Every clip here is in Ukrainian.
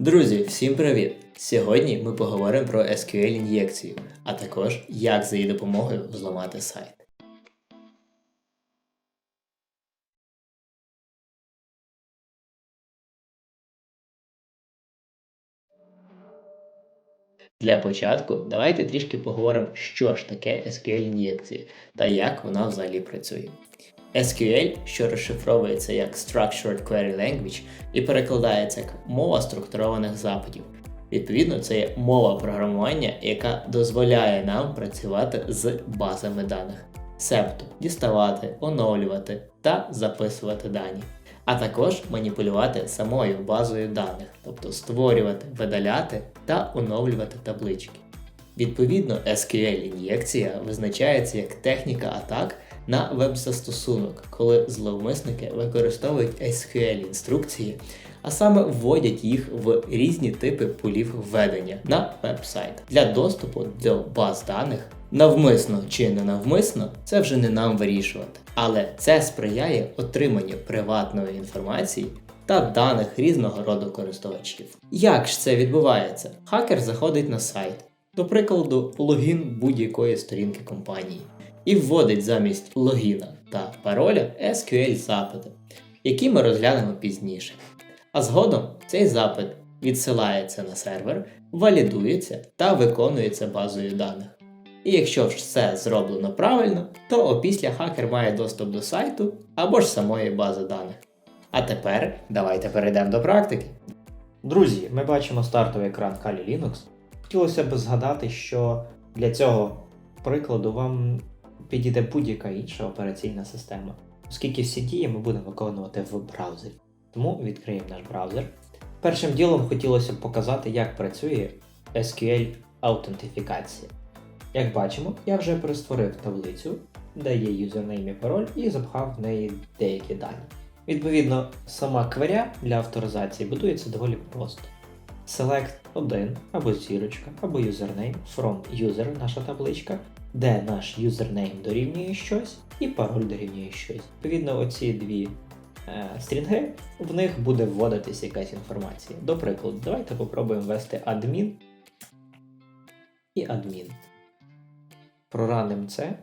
Друзі, всім привіт! Сьогодні ми поговоримо про SQL ін'єкцію, а також як за її допомогою взламати сайт. Для початку давайте трішки поговоримо, що ж таке SQL ін'єкція та як вона взагалі працює. SQL, що розшифровується як Structured Query Language і перекладається як мова структурованих запитів. Відповідно, це є мова програмування, яка дозволяє нам працювати з базами даних, себто діставати, оновлювати та записувати дані, а також маніпулювати самою базою даних, тобто створювати, видаляти та оновлювати таблички. Відповідно, SQL-ін'єкція визначається як техніка атак на веб-застосунок, коли зловмисники використовують SQL-інструкції, а саме вводять їх в різні типи полів введення на веб-сайт для доступу до баз даних. Навмисно чи ненавмисно, це вже не нам вирішувати. Але це сприяє отриманню приватної інформації та даних різного роду користувачів. Як ж це відбувається? Хакер заходить на сайт, до прикладу, логін будь-якої сторінки компанії, і вводить замість логіна та пароля SQL запити, які ми розглянемо пізніше. А згодом цей запит відсилається на сервер, валідується та виконується базою даних. І якщо все зроблено правильно, то опісля хакер має доступ до сайту або ж самої бази даних. А тепер давайте перейдемо до практики. Друзі, ми бачимо стартовий екран Kali Linux. Хотілося б згадати, що для цього прикладу вам підійде будь-яка інша операційна система, оскільки всі дії ми будемо виконувати в браузері. Тому відкриємо наш браузер. Першим ділом хотілося б показати, як працює SQL аутентифікація. Як бачимо, я вже перестворив таблицю, де є юзернейм і пароль, і запхав в неї деякі дані. Відповідно, сама кверя для авторизації будується доволі просто. Select 1 або зірочка, або username from user наша табличка, де наш username дорівнює щось і пароль дорівнює щось. Відповідно, оці дві е, стрінги, в них буде вводитися якась інформація. До прикладу, давайте попробуємо ввести admin і admin. Проранимо це.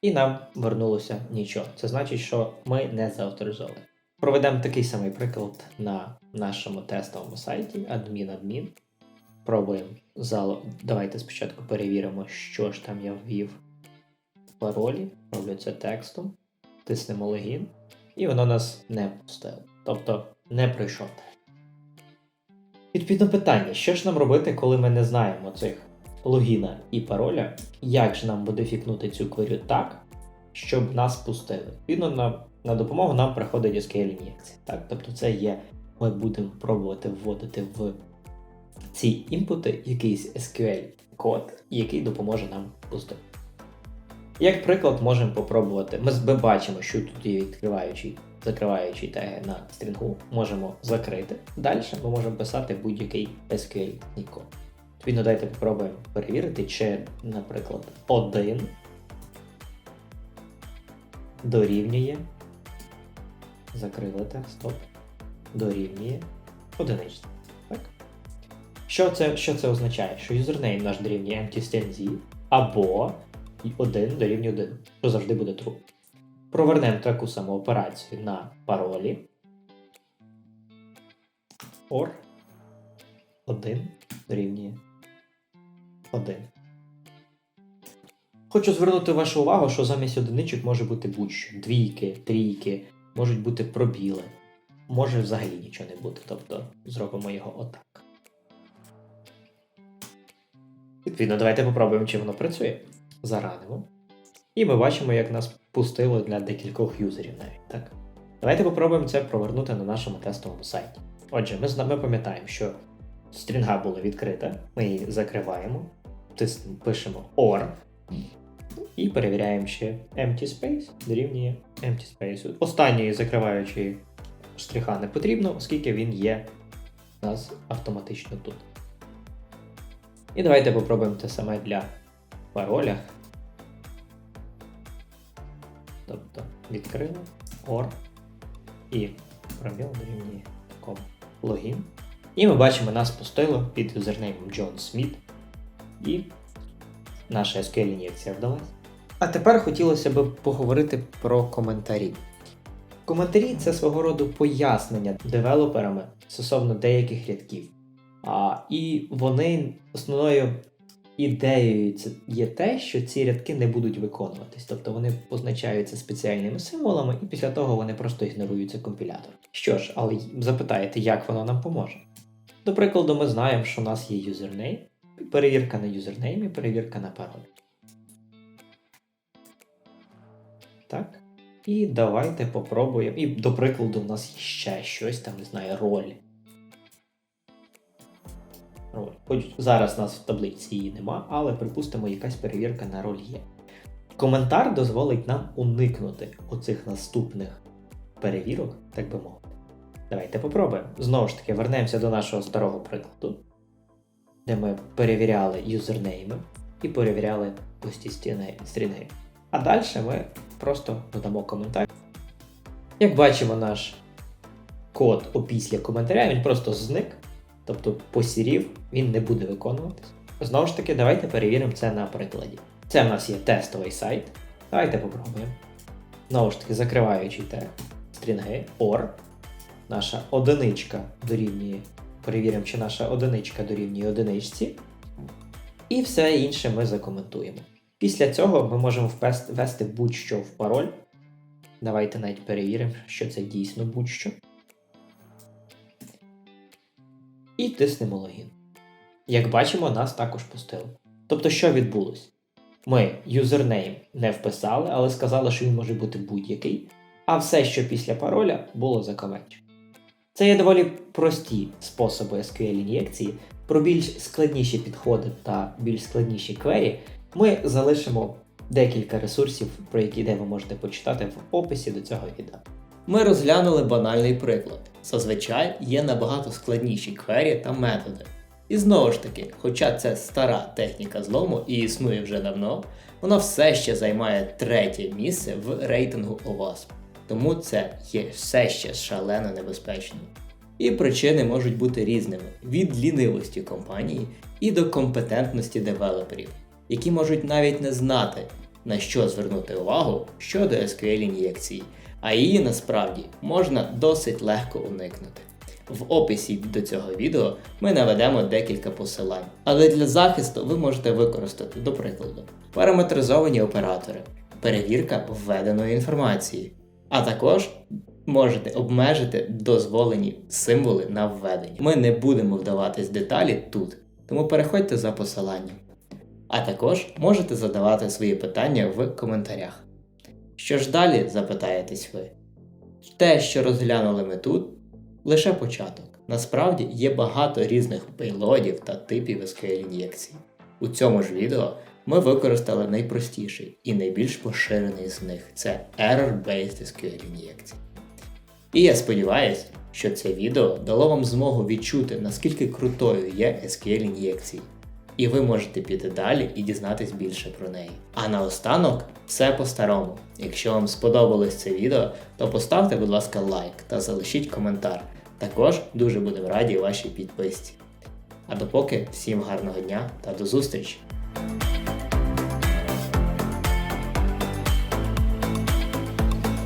І нам вернулося нічого. Це значить, що ми не заавторизовані. Проведемо такий самий приклад на нашому тестовому сайті admin-admin. Пробуємо зал. Давайте спочатку перевіримо, що ж там я ввів в паролі. Роблю це текстом, тиснемо логін, і воно нас не пустило. Тобто не пройшов. Відповідно питання, що ж нам робити, коли ми не знаємо цих логіна і пароля, як ж нам модифікнути цю кверю так, щоб нас пустили. Відповідно, на, на допомогу нам приходить SQL ін'єкція. Тобто це є, ми будемо пробувати вводити в ці імпути якийсь SQL-код, який допоможе нам пустити. Як приклад, можемо попробувати. Ми, бачимо, що тут є відкриваючий, закриваючий теги на стрінгу, можемо закрити. Далі ми можемо писати будь-який SQL-код. Відповідно, давайте попробуємо перевірити, чи, наприклад, 1 дорівнює. Закрили так, стоп. Дорівнює одиничці. Що це що це означає? Що юзернейм наш дорівнює empty або 1 дорівнює 1, що завжди буде true. Провернемо таку саму операцію на паролі. Or 1 дорівнює 1. Хочу звернути вашу увагу, що замість одиничок може бути будь-що. Двійки, трійки, можуть бути пробіли. Може взагалі нічого не бути. Тобто зробимо його отак. Відповідно, давайте попробуємо, чи воно працює. Заранимо. І ми бачимо, як нас пустило для декількох юзерів навіть. так? Давайте попробуємо це провернути на нашому тестовому сайті. Отже, ми, ми пам'ятаємо, що стрінга була відкрита, ми її закриваємо, пишемо OR і перевіряємо ще empty space дорівнює empty space. Останньої закриваючої штриха не потрібно, оскільки він є у нас автоматично тут. І давайте попробуємо те саме для пароля. Тобто відкрили OR і пробіл дорівнює такому логін. І ми бачимо, нас пустило під юзернеймом Джон Сміт. І наша SQL ін'єкція вдалась. А тепер хотілося б поговорити про коментарі. Коментарі це свого роду пояснення девелоперами стосовно деяких рядків. І вони основною ідеєю є те, що ці рядки не будуть виконуватись. Тобто вони позначаються спеціальними символами, і після того вони просто ігноруються компілятор. Що ж, але запитаєте, як воно нам поможе? До прикладу, ми знаємо, що у нас є юзернейм, перевірка на юзернеймі, перевірка на пароль. Так. І давайте попробуємо. І до прикладу, у нас є ще щось, там, не знаю, роль. Хоч зараз нас в таблиці її нема, але припустимо, якась перевірка на роль є. Коментар дозволить нам уникнути оцих наступних перевірок, так би мовити. Давайте попробуємо. Знову ж таки, вернемося до нашого старого прикладу, де ми перевіряли юзернейми і перевіряли пусті стіни- стрінги. А далі ми просто додамо коментар. Як бачимо, наш код опісля коментаря він просто зник, тобто посірів, він не буде виконуватись. Знову ж таки, давайте перевіримо це на прикладі. Це в нас є тестовий сайт. Давайте попробуємо. Знову ж таки, закриваючи тег, стрінги, or, наша одиничка дорівнює. Перевіримо, чи наша одиничка дорівнює одиничці. І все інше ми закоментуємо. Після цього ми можемо ввести будь-що в пароль. Давайте навіть перевіримо, що це дійсно будь-що. І тиснемо логін. Як бачимо, нас також пустило. Тобто, що відбулось? Ми юзернейм не вписали, але сказали, що він може бути будь-який, а все, що після пароля, було закомечено. Це є доволі прості способи SQL ін'єкції. Про більш складніші підходи та більш складніші квері ми залишимо декілька ресурсів, про які де ви можете почитати в описі до цього відео. Ми розглянули банальний приклад. Зазвичай є набагато складніші квері та методи. І знову ж таки, хоча це стара техніка злому і існує вже давно, вона все ще займає третє місце в рейтингу OWASP. Тому це є все ще шалено небезпечно. І причини можуть бути різними: від лінивості компанії і до компетентності девелоперів, які можуть навіть не знати, на що звернути увагу щодо SQL ін'єкції, а її насправді можна досить легко уникнути. В описі до цього відео ми наведемо декілька посилань, але для захисту ви можете використати, до прикладу, параметризовані оператори, перевірка введеної інформації, а також можете обмежити дозволені символи на введення. Ми не будемо вдаватись деталі тут, тому переходьте за посиланням. А також можете задавати свої питання в коментарях. Що ж далі, запитаєтесь ви? Те, що розглянули ми тут, лише початок. Насправді є багато різних пейлодів та типів SQL ін'єкцій. У цьому ж відео ми використали найпростіший і найбільш поширений з них це Error-Based SQL ін'єкції. І я сподіваюся, що це відео дало вам змогу відчути, наскільки крутою є SQL ін'єкції. І ви можете піти далі і дізнатись більше про неї. А наостанок все по-старому. Якщо вам сподобалось це відео, то поставте, будь ласка, лайк та залишіть коментар. Також дуже будемо раді вашій підписці. А допоки всім гарного дня та до зустрічі!